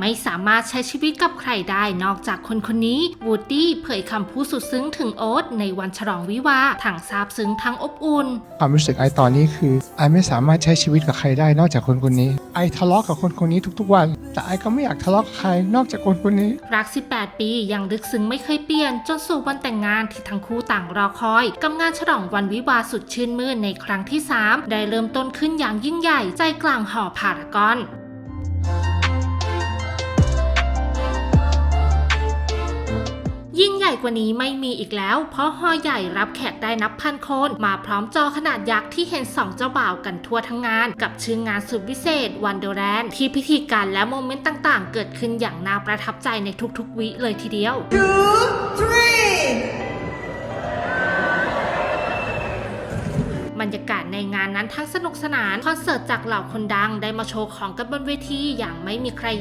ไม่สามารถใช้ชีวิตกับใครได้นอกจากคนคนนี้ วูดดี้เผยคำพูดสุดซึ้งถึงโอ๊ตในวันฉลองวิวาห์ทั้งซาบซึ้งทั้งอบอุ่น ความรู้สึกไอตอนนี้คือไอไม่สามารถใช้ชีวิตกับใครได้นอกจากคนคนนี้ ไอทะเลาะกับคนคนนี้ทุกๆวัน แต่ไอก็ไม่อยากทะเลาะกับใครนอกจากคนคนนี้ รัก 18 ปียังลึกซึ้งไม่เคยเปลี่ยน จนสู่วันแต่งงานที่ทั้งคู่ต่างรอคอยกับงานฉลองวันวิวาห์สุดชื่นมื่นในครั้งที่ 3 ได้เริ่มต้นขึ้นอย่างยิ่งใหญ่ใจกลางหอพารากอน ยิ่งใหญ่กว่านี้ไม่มีอีกแล้ว เพราะฮอใหญ่รับแขกได้นับพันคน มาพร้อมจอขนาดยักษ์ที่เห็นสองเจ้าบ่าวกันทั่วทั้งงาน กับชื่องานสุดพิเศษวันเดอร์แลนด์ที่พิธีการและโมเมนต์ต่างๆ เกิดขึ้นอย่างน่าประทับใจในทุกๆวิเลยทีเดียว two, three. บรรยากาศในงานนั้นทั้งสนุกสนาน คอนเสิร์ตจากเหล่าคนดังได้มาโชว์ของกันบนเวทีอย่างไม่มีใคร